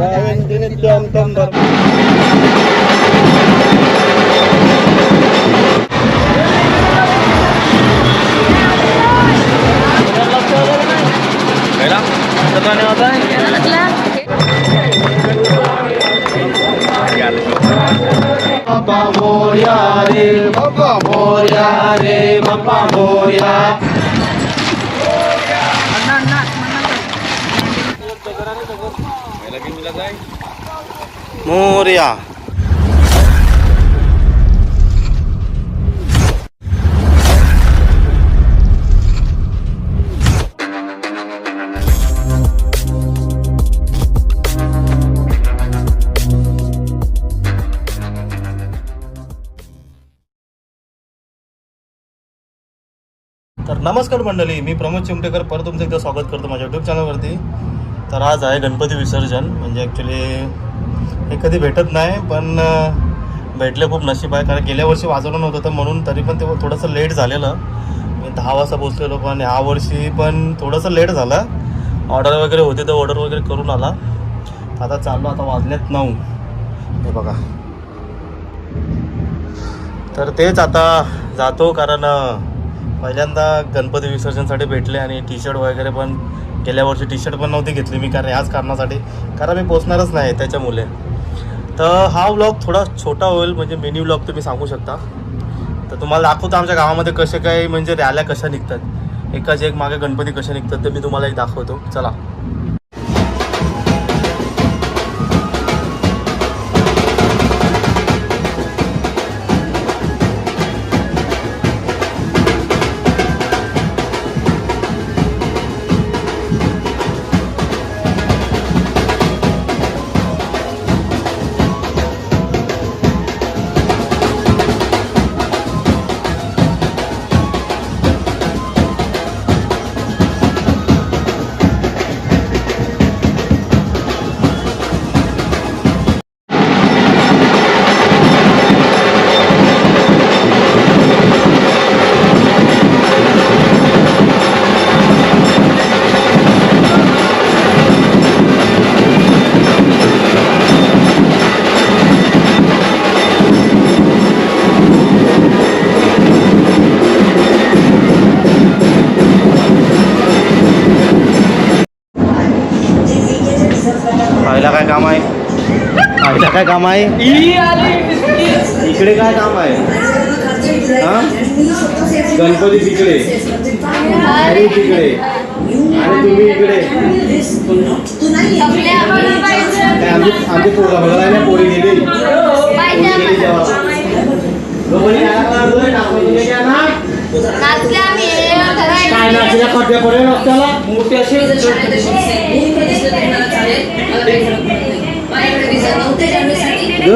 जयन्ति नित्यं तं धर्म बाप्पा मोर्या रे बाप्पा मोर्या रे बाप्पा मोर्या मोर्या तर नमस्कार मंडळी मी प्रमोद चिमटेकर परत तुमचं एकदा स्वागत करतो माझ्या यूट्यूब चॅनलवरती तर आज आहे गणपती विसर्जन म्हणजे ॲक्च्युली हे कधी भेटत नाही पण भेटले खूप नशीब आहे. कारण गेल्या वर्षी वाजवलं नव्हतं तर म्हणून तरी पण ते थोडंसं लेट झालेलं. मी दहा वाजता पोचलेलो पण ह्या वर्षी पण थोडंसं लेट झालं. ऑर्डर वगैरे होते तर ऑर्डर वगैरे करून आला. आता चाललो आता वाजण्यात नऊ. हे बघा. तर तेच आता जातो कारण पहिल्यांदा गणपती विसर्जनसाठी भेटले आणि टी शर्ट वगैरे पण गेल्या वर्षी टी शर्ट पण नव्हती घेतली मी कारण याच कारणासाठी. कारण मी पोचणारच नाही त्याच्यामुळे. तर हा व्लॉग थोडा छोटा होईल म्हणजे मिनी व्लॉग तुम्ही सांगू शकता. तर तुम्हाला दाखवतो आमच्या गावामध्ये कसे काय म्हणजे रॅल्या कशा निघतात. एकाच एक मागे गणपती कसे निघतात ते मी तुम्हाला एक दाखवतो. चला. आईला काय काम आहे इकडे काय काम आहे हा गणपती तिकडे आणि तिकडे आणि तुम्ही इकडे काय आमची आमची पोरं बघा नाही पोरी गेली पोरी गेली जेव्हा लोकांनी काय करतोय? दाखवून तुम्ही घ्या ना. काय नाचल्या खड्ड्या पडेल रस्त्याला मोठे revisando ya no es aquí.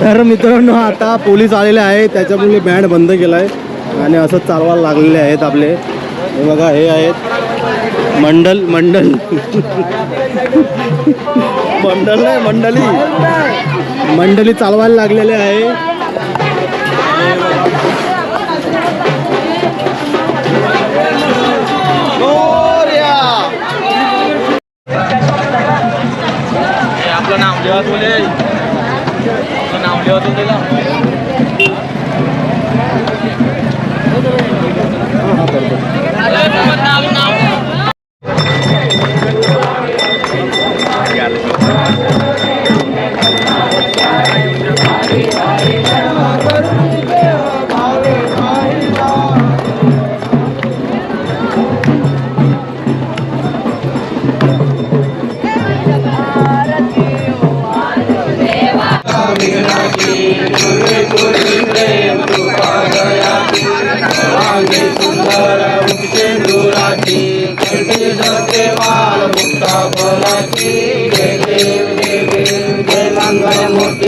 तर मित्रांनो आता पोलीस आलेले आहे. त्याच्यामुळे बँड बंद केलाय. आणि असंच चालवायला लागलेले आहेत आपले. हे बघा हे आहेत. मंडल मंडल. मंडल नाही मंडली. मंडली चालवायला लागलेले आहे. आपलं नाव लिहा तुले आपलं नाव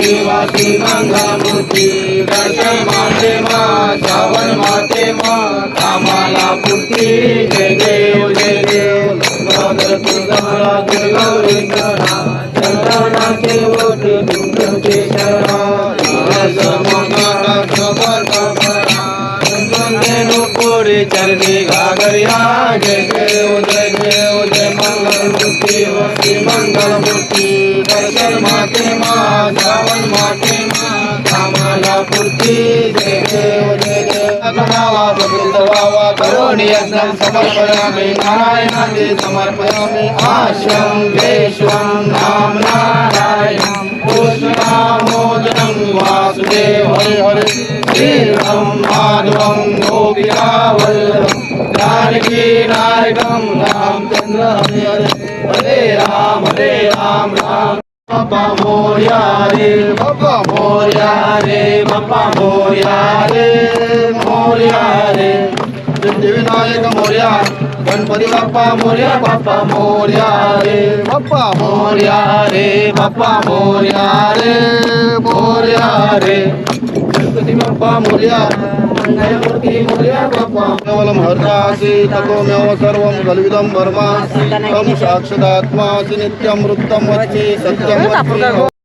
आदिवासी मंगामुखी दर्शन माते मा श्रावण माते मा कामाला पुती जय देव जय देव. दुर्गा दुर्गौरी करा चंद्रनाचे चरणी घागरिया. जय देव जय देव जय मंगल मूर्ती मंगल मूर्ती श्रावण माते कामाला पूर्ती जय देव जय देव नावा प्रकृत वावा करोणी यज्ञं समर्पयामि नारायणाचे समर्पयामि. आश्रम विश्वं नाम नारायण पुष्पनामोदनं वासुदेव हरे हरे. श्रीरं माधवं गोपिका जानकी नायकं रामचन्द्र हरे हरे. हरे राम बाप्पा मोर्या रे बाप्पा मोर्या रे बाप्पा मोर्या रे मोर्या रे. सिद्धिविनायक मोर्या गणपती बाप्पा मोर्या बाप्पा मोर्या रे. बाप्पा मोर्या रे बाप्पा मोर्या रे मोर्या रे. गणपती बाप्पा मोर्या केवलं हर्षासि ततोमेव सर्वं कल्विदं ब्रह्मासि तं साक्षादात्मासि नित्यं वृत्तं वच्चि सत्यं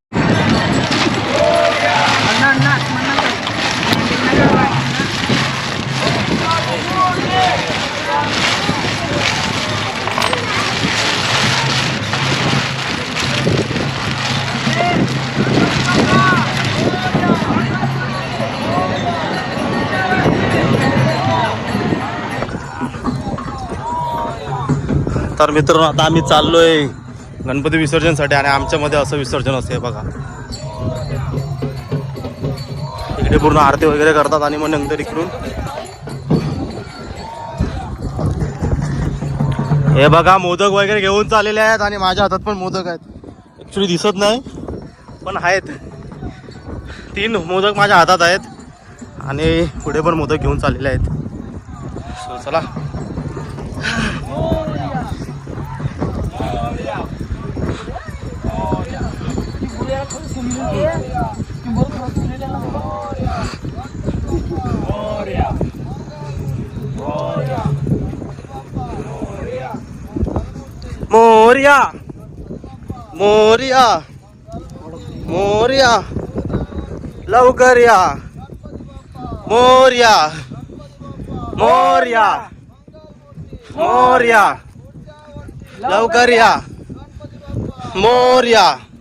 तर मित्रांनो आता आम्ही चाललोय गणपती विसर्जनसाठी आणि आमच्यामध्ये असं विसर्जन असते बघा. इकडे पूर्ण आरती वगैरे करतात आणि मग नंतर इकडून. हे बघा मोदक वगैरे घेऊन चाललेले आहेत आणि माझ्या हातात पण मोदक आहेत. ॲक्च्युली दिसत नाही पण आहेत. तीन मोदक माझ्या हातात आहेत आणि पुढे पण मोदक घेऊन चाललेले आहेत. सो चला. मोर्या. मोर्या. मोर्या. लवकर या. मोर्या. मोर्या. मोर्या. लवकर या. मोर्या.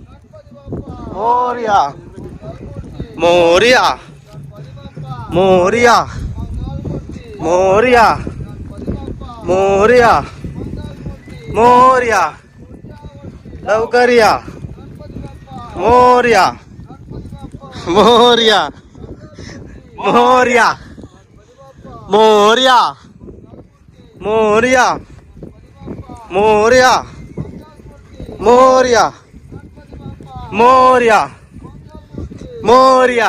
मोर्या मोर्या मोर्या मोर्या मोर्या मोर्या लवकर या मोर्या मोर्या मोर्या मोर्या मोर्या मोर्या मोर्या मोर्या मोर्या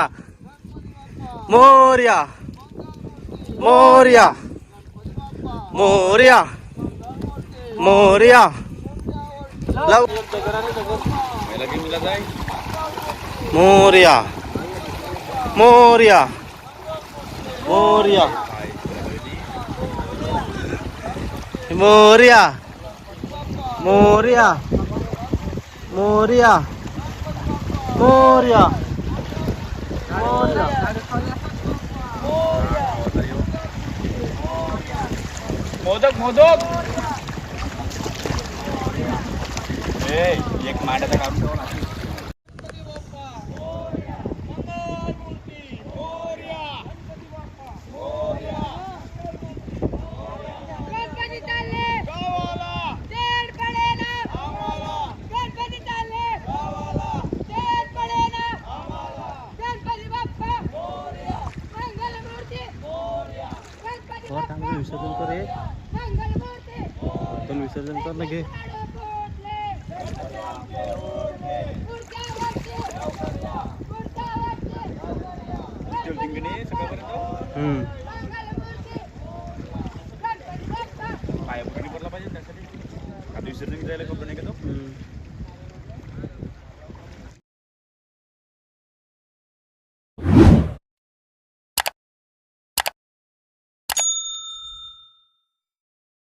मोर्या मोर्या मोर्या मोर्या लव मोर्या मोर्या मोर्या मोर्या मोर्या मोर्या Moria! Moria! મોદક મોદક એ એક માટે કામ पकडणी पडला पाहिजे त्यासाठी. आता विसर्जन जायला कपडे नाही का तो? हम्म.